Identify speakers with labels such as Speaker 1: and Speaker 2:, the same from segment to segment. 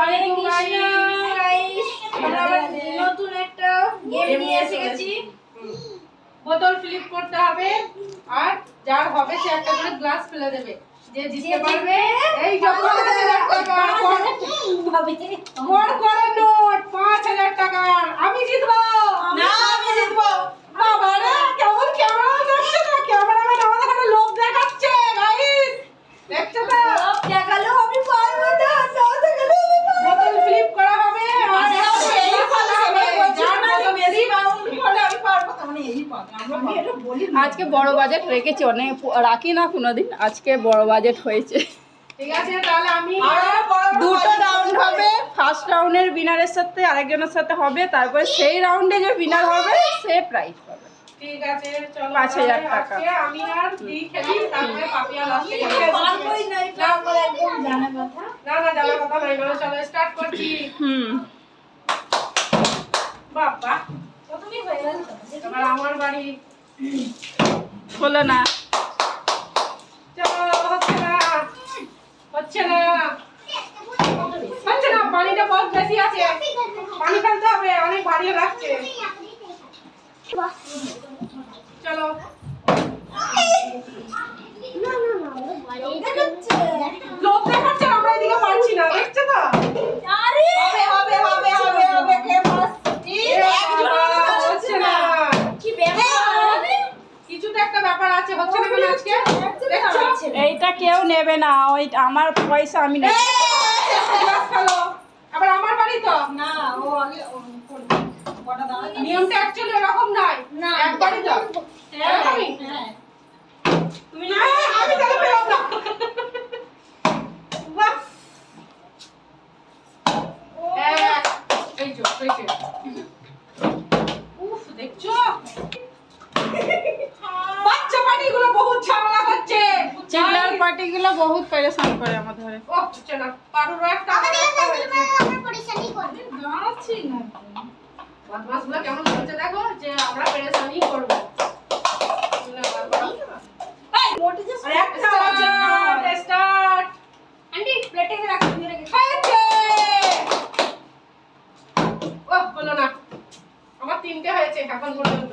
Speaker 1: হরে কৃষ্ণ নতুন একটা গেম নিয়ে এসে গেছি
Speaker 2: বোতল ফ্লিপ করতে হবে। আর যার হবে সে একটা করে গ্লাস ফেলে দেবে। যে জিততে পারবে এই যখন টাকা। কর নোট পাঁচ হাজার টাকার আমি জিতবো।
Speaker 3: না আমি জিতবো।
Speaker 2: বাবা রে কেমন ক্যামেরা দেখছে না? ক্যামেরাম্যান আমাদের এখানে লোভ দেখাচ্ছে গাইস দেখছ তো?
Speaker 1: আমি
Speaker 4: আজকে বড় বাজেট রেখেছি অনেক রাখি না কোনোদিন আজকে বড় বাজেট হয়েছে।
Speaker 2: ঠিক আছে তাহলে আমি
Speaker 3: আর বড় বড়
Speaker 4: দুটো রাউন্ড হবে ফার্স্ট রাউন্ডের উইনারের সাথে আরেকজনের সাথে হবে তারপরে সেই রাউন্ডে যে উইনার হবে সে প্রাইজ পাবে।
Speaker 2: ঠিক আছে চলো
Speaker 4: পাঁচ হাজার টাকা।
Speaker 2: আমি আর খেলি তারপরে পাপিয়া লাস্টে খেলবে
Speaker 1: না এটা আমার একদম জানা কথা।
Speaker 2: না না জানার কথা নাই বলো চলো স্টার্ট করছি।
Speaker 4: হুম।
Speaker 2: বাবা
Speaker 1: প্রথমেই হয়ে গেল
Speaker 2: আমার বাড়ি
Speaker 4: হলো না।
Speaker 2: হচ্ছে না। হচ্ছে না। পানিটা বেশি আছে। অনেক রাখছে। চলো
Speaker 1: দেখাচ্ছে।
Speaker 2: লোক দেখাচ্ছে আমরা এদিকে পারছি না দেখছ তো
Speaker 1: আরে
Speaker 3: হবে হবে হবে হবে হবে কে ফার্স্ট
Speaker 2: এ বাবা, হচ্ছে না
Speaker 1: কি ব্যাপার
Speaker 2: কিছু তো একটা ব্যাপার আছে হচ্ছে না কেন আজকে দেখছ
Speaker 4: এইটা কেউ নেবে না ওই আমার পয়সা আমি নেব
Speaker 2: আবার আমার বাড়ি তো
Speaker 3: না ও আগে
Speaker 2: নিয়মটা অ্যাকচুয়ালি এরকম নয়
Speaker 1: না
Speaker 2: একবারই তো এরকমই
Speaker 3: হ্যাঁ
Speaker 2: তুমি না আমি তাহলে পেলাম না বাহ এক, এই যে, এই যে। উফ, দেখছ? বাচ্চা পানিগুলো বহুত ঝামেলা করছে
Speaker 4: চিল্লার পার্টিগুলো বহুত পেরেশান করে আমার ধরে।
Speaker 2: ও না কারোর একটা
Speaker 4: দাঁড়াচ্ছি না।
Speaker 2: বদমাসগুলো কেমন হচ্ছে দেখো যে আমরা পেরেশানি করব
Speaker 1: মোটে যে
Speaker 2: আর একটা স্টার্ট স্টার্ট
Speaker 1: আন্টি প্লেটে রাখো তুমি রেখে
Speaker 2: হয়েছে ও হলো না আমার তিনটে হয়েছে এখন পর্যন্ত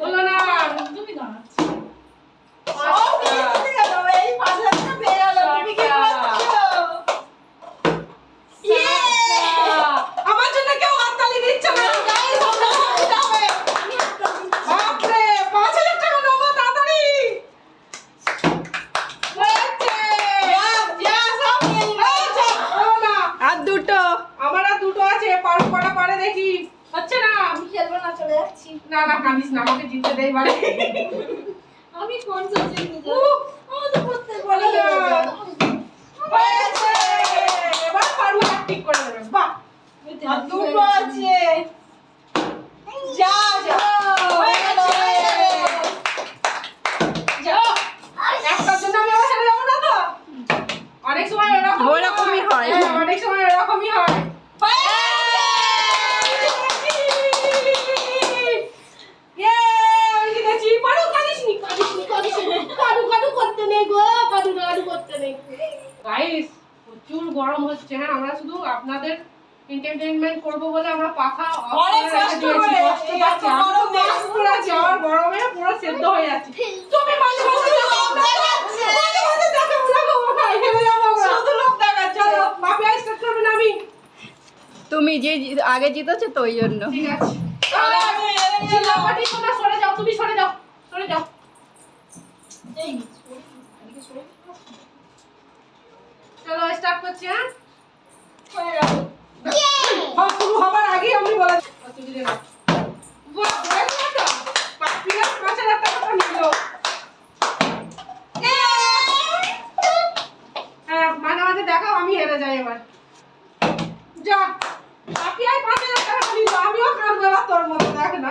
Speaker 2: হলো না
Speaker 4: তুমি দাঁড়াচ্ছি
Speaker 2: পাঁচটা।
Speaker 3: এই পাঁচ হাজারটা পেয়ে গেল তুমি কি করছ
Speaker 2: আমার জন্য কেউ হাততালি দিচ্ছে না গাইস আমরা সবাই যাবে বাপরে পাঁচ হাজার টাকা নেব তাড়াতাড়ি হয়েছে
Speaker 3: যা সব নিয়ে নিল
Speaker 2: হয়েছে হলো না
Speaker 4: আর দুটো
Speaker 2: আমার আর দুটো আছে পারো কটা পারে দেখি হচ্ছে না
Speaker 1: আমি খেলব না চলে যাচ্ছি
Speaker 2: না না কাঁদিস না আমাকে জিততে দেই বাড়ি।
Speaker 1: আমি কোন সাবজেক্ট নিয়ে
Speaker 2: উহ,
Speaker 1: ও তো
Speaker 2: করতে
Speaker 1: বলে
Speaker 2: না। হয়েছে এবার পারু হাত ঠিক করে দেবে বাহ
Speaker 3: আর দুটো আছে যা যা হয়ে গেল হয়ে গেল
Speaker 2: যাও একটার জন্য আমি আবার হেরে যাব না তো অনেক সময় এরকম
Speaker 4: ওরকমই হয়।
Speaker 2: অনেক সময় এরকমই হয় Yeah, আমি জিতেছি। পারু, কাঁদিসনি, কাঁদিসনি, কাঁদিসনি। কাঁদু, কাঁদু করতে নেই গো, কাঁদু, Guys, প্রচুর গরম হচ্ছে হ্যাঁ আমরা শুধু আপনাদের এন্টারটেইনমেন্ট করব বলে আমরা পাখা
Speaker 3: অনেক কষ্ট করে,
Speaker 2: কষ্ট পাচ্ছি।
Speaker 3: গরমে
Speaker 2: পরে আছি, আমার গরমে পুরো সেদ্ধ হয়ে যাচ্ছে তুমি মাঝে মাঝে দেখো, মাঝে মাঝে দেখো, দেখো, ভাই, যাব আমরা।
Speaker 3: শুধু লোক দেখাচ্ছে
Speaker 2: চলো, না আমি।
Speaker 4: তুমি যে আগে জিতেছো তো ওই জন্য
Speaker 2: ঠিক আছে। সরে যাও, তুমি সরে যাও, সরে যাও।
Speaker 3: এই
Speaker 2: চলো, start করছি, হ্যাঁ?
Speaker 3: হয়ে গেল
Speaker 2: হ্যাঁ, শুরু হবার আগেই আমি বলে অসুবিধে দেখাও আমি হেরে যাই এবার। যা আর পাঁচ হাজার টাকা নিল আমিও কাঁদবো এবার তোর মতো দেখ না।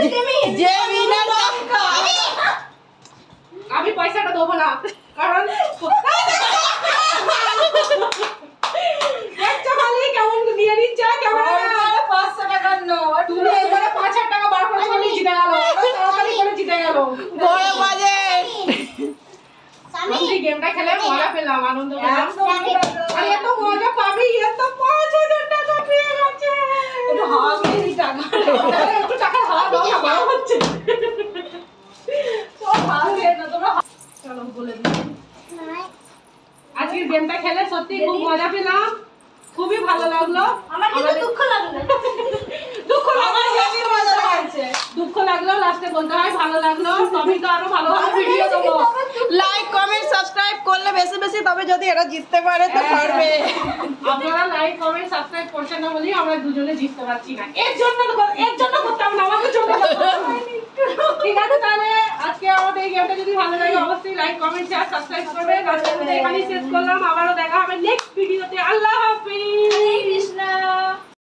Speaker 3: যে
Speaker 4: উইনার
Speaker 2: আমি পয়সাটা দেবো না কারণ খালি কেমন নিয়ে নিচ্ছে কেমন
Speaker 3: পাঁচশো টাকার নোট
Speaker 2: তুমি এবারে পাঁচ হাজার টাকা বার করে খালি জিতে গেল। তাড়াতাড়ি করে জিতে গেল।
Speaker 4: বড়
Speaker 2: আমি গেমটা খেলে মজা পেলাম আনন্দ পেলাম। আর এত মজা পাবি এত পাঁচ হাজার টাকা পেয়ে গেছে।
Speaker 3: একটু খেয়ে নি টাকা
Speaker 2: তাহলে একটু টাকা হাওয়া দাও না ভালো হচ্ছে
Speaker 3: সব হাওয়া খেয়ে না তোমরা
Speaker 2: চলো বলে দিই আজকের গেমটা খেলে সত্যি খুব মজা পেলাম খুবই ভালো লাগল
Speaker 1: আমার কিন্তু
Speaker 2: আমাদের-
Speaker 1: দুঃখ লাগল
Speaker 2: দুঃখ লাগল
Speaker 3: হেভি মজা লাগছে
Speaker 2: দুঃখ লাগল লাস্টে বলতে হয় ভালো লাগল। তবে তো আরও ভালো ভালো ভিডিও দেবো।
Speaker 4: লাইক কমেন্ট সাবস্ক্রাইব করলে বেশি বেশি তবে যদি এরা জিততে পারে তো পারবে।
Speaker 2: আপনারা লাইক কমেন্ট সাবস্ক্রাইব করছেন না বলেই আমরা দুজনে জিততে পারছি না। এর জন্য এর জন্য করতাম না জন্য ঠিক আছে তাহলে আজকে আমাদের এই গেমটা যদি ভালো লাগে অবশ্যই লাইক কমেন্ট শেয়ার সাবস্ক্রাইব করবেন আজকে এখানেই শেষ করলাম। আবারও দেখা হবে নেক্সট ভিডিওতে আল্লাহ হাফিজ।
Speaker 1: কৃষ্ণ।